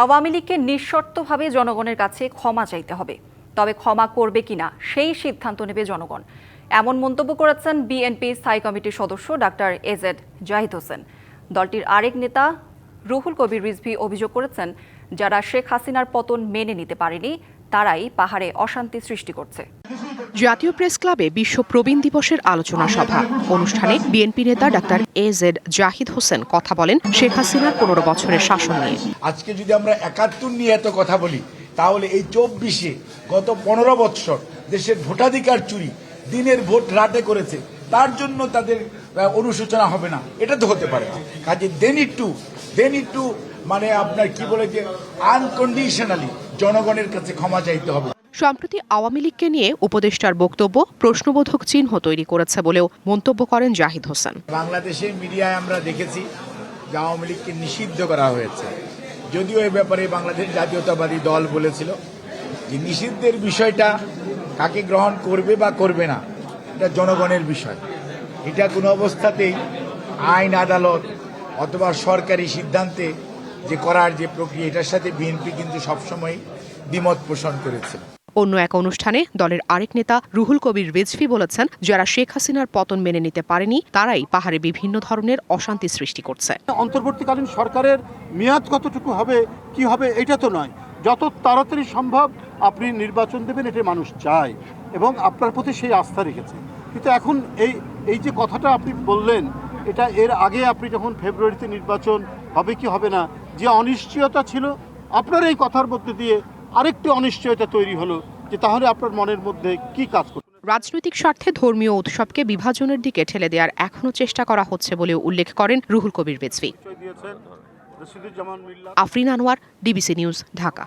আওয়ামী লীগকে নিঃশর্তভাবে জনগণের কাছে ক্ষমা চাইতে হবে। তবে ক্ষমা করবে কিনা, সেই সিদ্ধান্ত নেবে জনগণ। এমন মন্তব্য করেছেন বিএনপি স্থায়ী কমিটির সদস্য ডাক্তার এজেড জাহিদ হোসেন। দলটির আরেক নেতা রুহুল কবির রিজভি অভিযোগ করেছেন, যারা শেখ হাসিনার পতন মেনে নিতে পারেনি, তারাই পাহাড়ে অশান্তি সৃষ্টি করছে। জাতীয় প্রেস ক্লাবে বিশ্ব প্রবীণ দিবসের আলোচনা সভা। অনুষ্ঠানে বিএনপি নেতা doctor A Z Jahid Hossain কথা বলেন শেখ হাসিনার পনেরো বছরের শাসন নিয়ে। আজকে যদি আমরা একাত্তর নিয়ে এত কথা বলি, তাহলে এই চব্বিশে গত পনেরো বৎসর দেশের ভোটাধিকার চুরি, দিনের ভোট রাতে করেছে, তার জন্য তাদের অনুশোচনা হবে না। এটা তো হতে পারে কাজে দেন একটু দেন একটু মানে আপনার কি বলে যে আনকন্ডিশনালি জনগণের কাছে ক্ষমা চাইতে হবে। সম্প্রতি আওয়ামী লীগকে নিয়ে উপদেষ্টার বক্তব্য প্রশ্নবোধক চিহ্ন তৈরি করেছে বলেও মন্তব্য করেন জাহিদ হোসেন। বাংলাদেশের মিডিয়ায় আমরা দেখেছি যে আওয়ামী লীগকে নিষিদ্ধ করা হয়েছে। যদিও এ ব্যাপারে বাংলাদেশ জাতীয়তাবাদী দল বলেছিল যে নিষিদ্ধের বিষয়টা কাকে গ্রহণ করবে বা করবে না, এটা জনগণের বিষয়। এটা কোনো অবস্থাতেই আইন, আদালত অথবা সরকারি সিদ্ধান্তে যে করার যে প্রক্রিয়া, এটার সাথে বিএনপি কিন্তু সবসময় দ্বিমত পোষণ করেছে। অন্য এক অনুষ্ঠানে দলের আরেক নেতা রুহুল কবির রিজভি বলেছেন, যারা শেখ হাসিনার পতন মেনে নিতে পারেনি, তারাই পাহাড়ে বিভিন্ন ধরনের অশান্তি সৃষ্টি করছে। অন্তর্বর্তীকালীন সরকারের মেয়াদ কতটুকু হবে, কি হবে, এটা তো নয়। যত তাড়াতাড়ি সম্ভব আপনি নির্বাচন দেবেন, এটা মানুষ চায় এবং আপনার প্রতি সেই আস্থা রেখেছে। কিন্তু এখন এই এই যে কথাটা আপনি বললেন, এটা এর আগে আপনি যখন ফেব্রুয়ারিতে নির্বাচন হবে কি হবে না, যে অনিশ্চয়তা ছিল, আপনার এই কথার মধ্যে দিয়ে আরেকটি অনিশ্চয়তা তৈরি হলো যে তাহলে আপনার মনের মধ্যে কি কাজ করছে? রাজনৈতিক স্বার্থে ধর্মীয় উৎসবকে বিভাজনের দিকে ঠেলে দেওয়ার এখনও চেষ্টা করা হচ্ছে বলেও উল্লেখ করেন রুহুল কবির রিজভি আফরিন আনোয়ার ডিবিসি নিউজ ঢাকা।